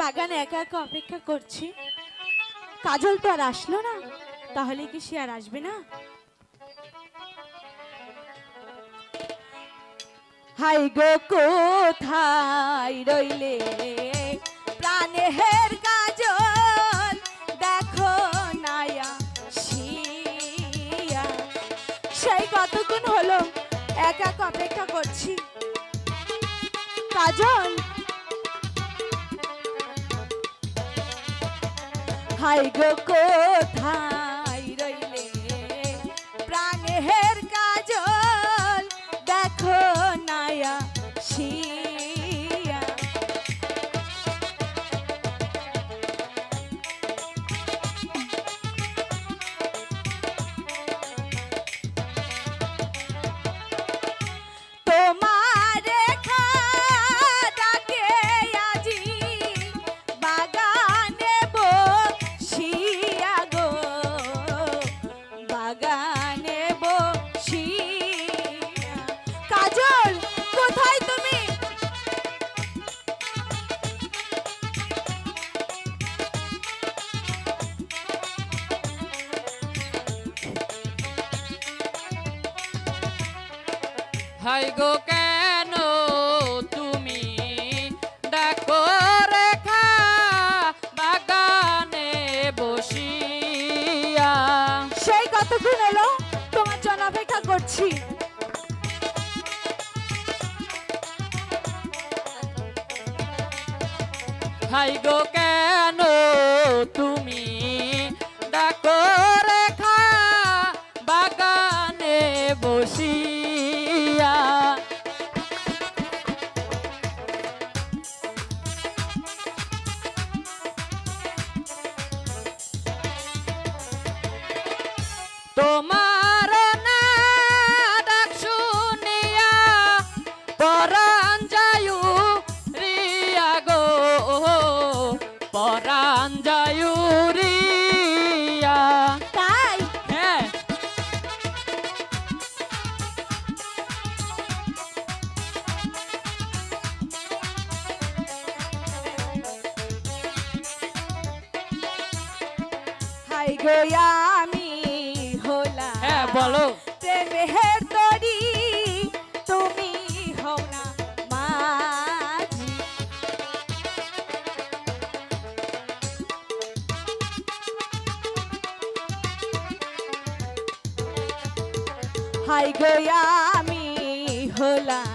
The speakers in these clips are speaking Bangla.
বাগানে একা একা অপেক্ষা করছি। কাজল তো আর আসলো না, তাহলে কি সে আর আসবে না? হাই গো, কোথায় রইলে? প্রাণের কাজল, দেখো নায়া শিয়া। সেই কতক্ষণ হলো, একা একা অপেক্ষা করছি। কাজল হাই গো হাই গো কেন তুমি? ডাকো রেখা বাগানে বসিয়া। সেই কতক্ষণ এলো? তোমার জন্য অপেক্ষা করছি। হাই গো কেন তুমি? তোমার না ডাক শুনিয়া পরাণ যায়ু রিয়া গো। পরাণ যায়ু রিয়া। তাই? হ্যাঁ। হাই গো হাই গো আমি হলাম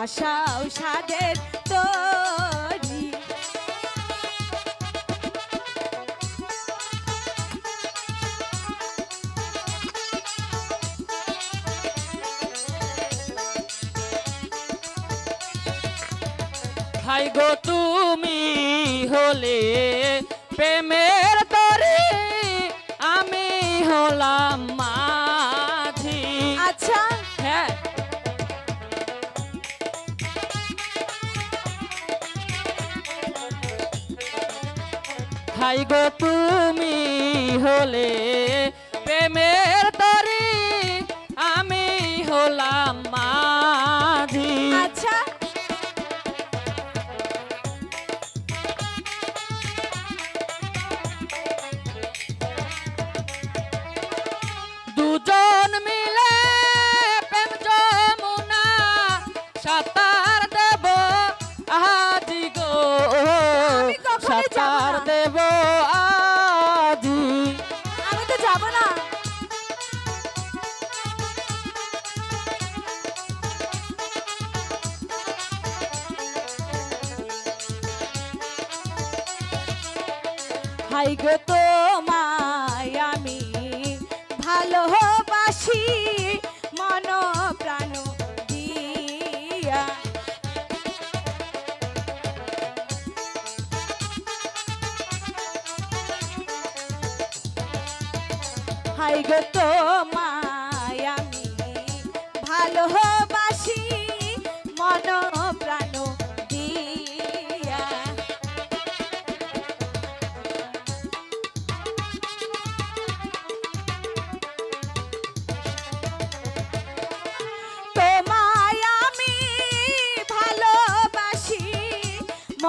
ভাষাও সাদের তরি। হাই গো তুমি হলে প্রেমের হাই গো তুমি হলে হাই গো তোমায় আমি ভালোবাসি মন প্রাণ দিয়া। হাই গো তোমায়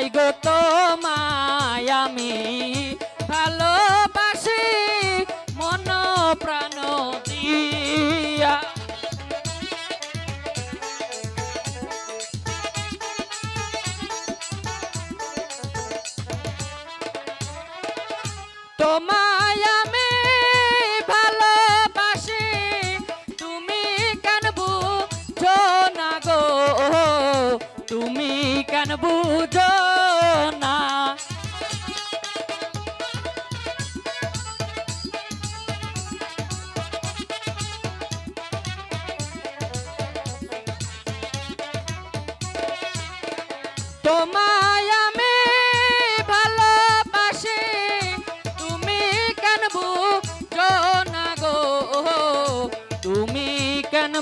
চাই গো তোমায় আমি ভালোবাসি মন প্রাণ দিয়া। তোমার তুমি কেন বুঝো না? তোমায় আমি তুমি কেন না গো? তুমি কেন